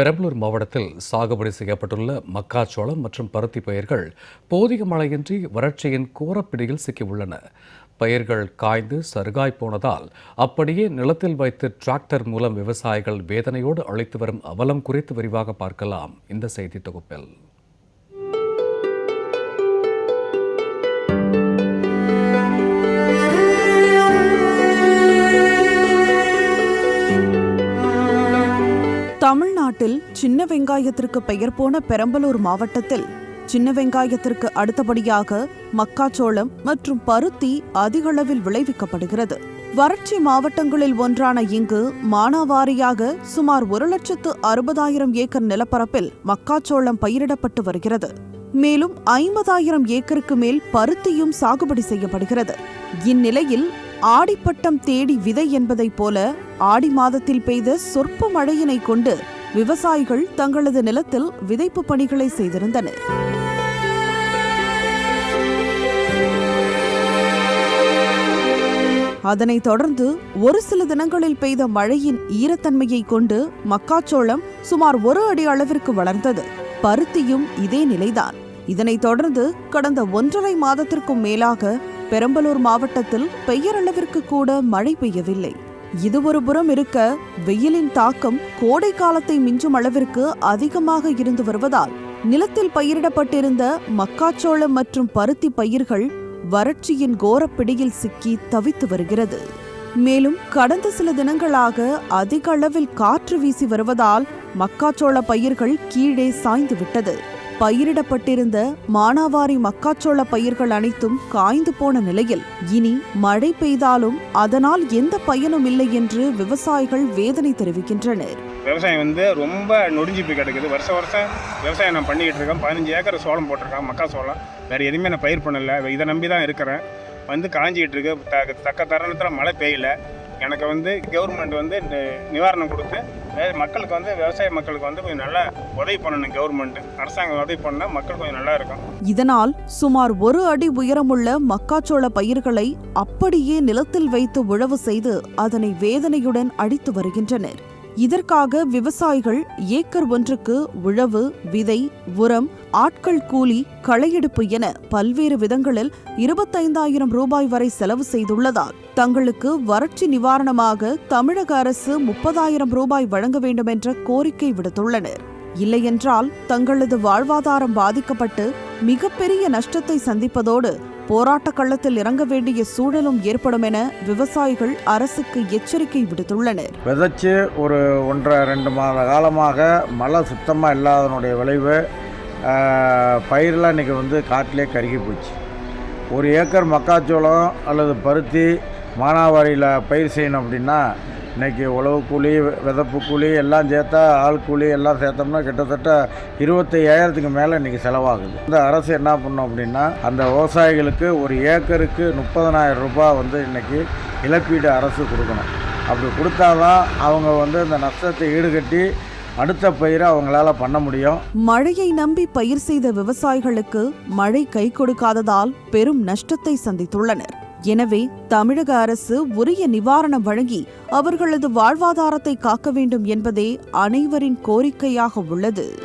பெரம்பலூர் மாவட்டத்தில் சாகுபடி செய்யப்பட்டுள்ள மக்காச்சோளம் மற்றும் பருத்தி பயிர்கள் போதிய மழையின்றி வறட்சியின் கோரப்பிடியில் சிக்கியுள்ளன. பயிர்கள் காய்ந்து சருகாய் போனதால் அப்படியே நிலத்தில் வைத்து டிராக்டர் மூலம் விவசாயிகள் வேதனையோடு அழைத்து வரும் அவலம் குறித்து விரிவாக பார்க்கலாம். இந்த செய்தி தொகுப்பில் தமிழ்நாட்டில் சின்ன வெங்காயத்திற்கு பெயர் போன பெரம்பலூர் மாவட்டத்தில் சின்ன வெங்காயத்திற்கு அடுத்தபடியாக மக்காச்சோளம் மற்றும் பருத்தி அதிகளவில் விளைவிக்கப்படுகிறது. வறட்சி மாவட்டங்களில் ஒன்றான இங்கு மானாவாரியாக சுமார் ஒரு லட்சத்து அறுபதாயிரம் ஏக்கர் நிலப்பரப்பில் மக்காச்சோளம் பயிரிடப்பட்டு வருகிறது. மேலும் ஐம்பதாயிரம் ஏக்கருக்கு மேல் பருத்தியும் சாகுபடி செய்யப்படுகிறது. இந்நிலையில் ஆடிப்பட்டம் தேடி விதை என்பதைப் போல ஆடி மாதத்தில் பெய்த சொற்ப மழையினை கொண்டு விவசாயிகள் தங்களது நிலத்தில் விதைப்பு பணிகளை செய்திருந்தனர். அதனைத் தொடர்ந்து ஒரு சில தினங்களில் பெய்த மழையின் ஈரத்தன்மையை கொண்டு மக்காச்சோளம் சுமார் ஒரு அடி அளவிற்கு வளர்ந்தது. பருத்தியும் இதே நிலைதான். இதனைத் தொடர்ந்து கடந்த ஒன்றரை மாதத்திற்கும் மேலாக பெரம்பலூர் மாவட்டத்தில் பெயரளவிற்கு கூட மழை பெய்யவில்லை. இது ஒரு புறம் இருக்க வெயிலின் தாக்கம் கோடை காலத்தை மிஞ்சும் அளவிற்கு அதிகமாக இருந்து வருவதால் நிலத்தில் பயிரிடப்பட்டிருந்த மக்காச்சோளம் மற்றும் பருத்தி பயிர்கள் வறட்சியின் கோரப்பிடியில் சிக்கி தவித்து வருகிறது. மேலும் கடந்த சில தினங்களாக அதிக அளவில் காற்று வீசி வருவதால் மக்காச்சோள பயிர்கள் கீழே சாய்ந்து விட்டது. பயிரிடப்பட்டிருந்த மானாவாரி மக்காச்சோள பயிர்கள் அனைத்தும் காய்ந்து போன நிலையில் இனி மழை பெய்தாலும் அதனால் எந்த பயனும் இல்லை என்று விவசாயிகள் வேதனை தெரிவிக்கின்றனர். விவசாயம் வந்து ரொம்ப நொடிஞ்சு போய் கிடக்குது. வருஷம் வருஷம் விவசாயம் நான் பண்ணிக்கிட்டு இருக்கேன். பதினஞ்சு ஏக்கர் சோளம் போட்டிருக்கேன் மக்கா சோளம் வேறு எதுவுமே நான் பயிர் பண்ணலை. இதை நம்பி தான் இருக்கிறேன். வந்து காஞ்சிக்கிட்டு இருக்கு. தக்க தருணத்தில் மழை பெய்யல. எனக்கு வந்து கவர்மெண்ட் வந்து நி- நிவாரணம் கொடுத்து மக்களுக்கு வந்து விவசாய மக்களுக்கு வந்து கொஞ்சம் நல்லா உதவி பண்ணணும் கவர்மெண்ட் அரசாங்கம் உதவி பண்ணால் மக்கள் கொஞ்சம் நல்லா இருக்கும். இதனால் சுமார் ஒரு அடி உயரமுள்ள மக்காச்சோள பயிர்களை அப்படியே நிலத்தில் வைத்து உழவு செய்து அதனை வேதனையுடன் அடித்து வருகின்றனர். இதற்காக விவசாயிகள் ஏக்கர் ஒன்றுக்கு உழவு விதை உரம் ஆட்கள் கூலி களையெடுப்பு என பல்வேறு விதங்களில் இருபத்தைந்தாயிரம் ரூபாய் வரை செலவு செய்துள்ளதால் தங்களுக்கு வறட்சி நிவாரணமாக தமிழக அரசு முப்பதாயிரம் ரூபாய் வழங்க வேண்டும் என்ற கோரிக்கை விடுத்துள்ளனர். இல்லையென்றால் தங்களது வாழ்வாதாரம் பாதிக்கப்பட்டு மிகப்பெரிய நஷ்டத்தை சந்திப்பதோடு போராட்டக் களத்தில் இறங்க வேண்டிய சூழலும் ஏற்படும் என விவசாயிகள் அரசுக்கு எச்சரிக்கை விடுத்துள்ளனர். விதைச்சு ஒரு ஒன்றரை ரெண்டு மாத காலமாக மழை சுத்தமாக இல்லாதனுடைய விளைவு பயிரெலாம் இன்றைக்கி வந்து காட்டிலே கருகி போச்சு. ஒரு ஏக்கர் மக்காச்சோளம் அல்லது பருத்தி மானாவாரியில் பயிர் செய்யணும் அப்படின்னா இன்றைக்கி உழவு கூலி விதப்பு கூலி எல்லாம் சேர்த்தா ஆள் கூலி எல்லாம் சேர்த்தோம்னா கிட்டத்தட்ட இருபத்தையாயிரத்துக்கு மேலே இன்றைக்கி செலவாகுது. இந்த அரசு என்ன பண்ணும் அப்படின்னா அந்த விவசாயிகளுக்கு ஒரு ஏக்கருக்கு முப்பதனாயிரம் ரூபாய் வந்து இன்றைக்கி இழப்பீடு அரசு கொடுக்கணும். அப்படி கொடுத்தாதான் அவங்க வந்து இந்த நஷ்டத்தை ஈடுகட்டி அடுத்த பயிரை அவங்களால பண்ண முடியும். மழையை நம்பி பயிர் செய்த விவசாயிகளுக்கு மழை கை கொடுக்காததால் பெரும் நஷ்டத்தை சந்தித்துள்ளனர். எனவே தமிழக அரசு உரிய நிவாரணம் வழங்கி அவர்களது வாழ்வாதாரத்தை காக்க வேண்டும் என்பதே அனைவரின் கோரிக்கையாக உள்ளது.